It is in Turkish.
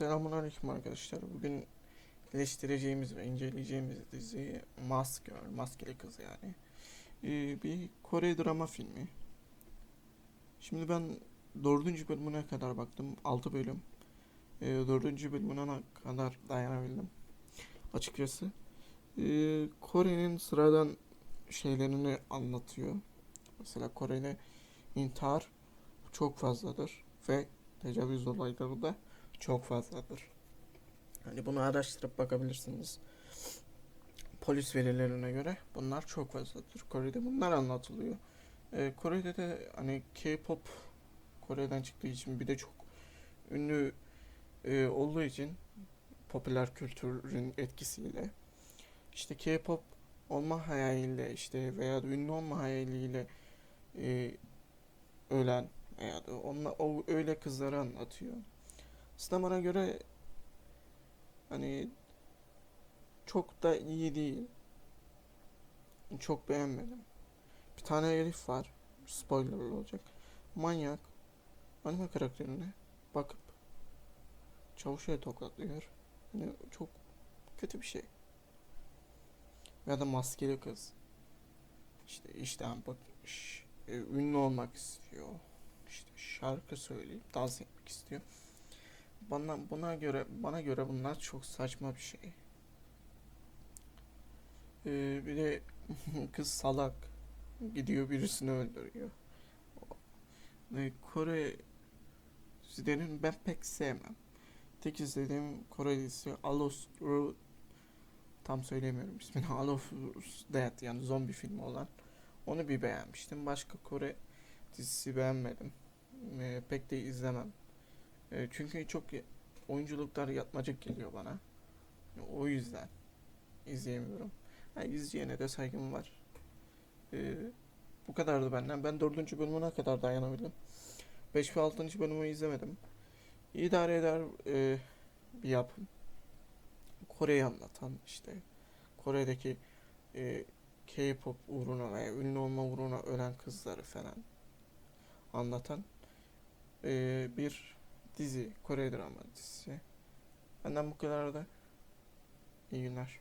Selamun Aleyküm arkadaşlar. Bugün eleştireceğimiz ve inceleyeceğimiz dizi Mask Girl, Maskeli Kız yani. Ee, bir Kore drama filmi. Şimdi ben dördüncü bölümüne kadar baktım. 6 bölüm. Ee, dördüncü bölümüne kadar dayanabildim. Açıkçası. Ee, Kore'nin sıradan şeylerini anlatıyor. Mesela Kore'de intihar çok fazladır ve tecavüz olayları da çok fazladır. Hani bunu araştırıp bakabilirsiniz. Polis verilerine göre bunlar çok fazladır. Kore'de bunlar anlatılıyor. Ee, Kore'de de hani K-pop Kore'den çıktığı için bir de çok ünlü e, olduğu için popüler kültürün etkisiyle işte K-pop olma hayaliyle işte veya da ünlü olma hayaliyle e, ölen veya da onunla, o öyle kızları anlatıyor. Bana göre hani çok da iyi değil. Çok beğenmedim. Bir tane herif var. Spoiler olacak. Manyak. Anime karakterine bakıp çavuşaya tokatlıyor. Hani çok kötü bir şey. Ya da maskeli kız. İşte işten e, ünlü olmak istiyor. İşte şarkı söyleyip dans etmek istiyor. Bana buna göre bana göre bunlar çok saçma bir şey. Ee, bir de kız salak gidiyor birisini öldürüyor. Ve Kore dizilerini ben pek sevmem. Tek izlediğim Kore dizisi Alos Ru tam söyleyemiyorum ismini Alos Dead yani zombi filmi olan. Onu bir beğenmiştim. Başka Kore dizisi beğenmedim. Ee, pek de izlemem. Ee, çünkü çok oyunculuklar yatmacık geliyor bana. O yüzden izleyemiyorum. Ha, izleyene de saygım var. Ee, bu kadardı benden. Ben dördüncü bölümüne kadar dayanabildim. 5 ve 6. bölümü izlemedim. İdare eder e, bir yapım. Kore'yi anlatan işte Kore'deki e, K-pop uğruna veya ünlü olma uğruna ölen kızları falan anlatan e, bir dizi. Kore drama dizisi. Benden bu kadar da. İyi günler.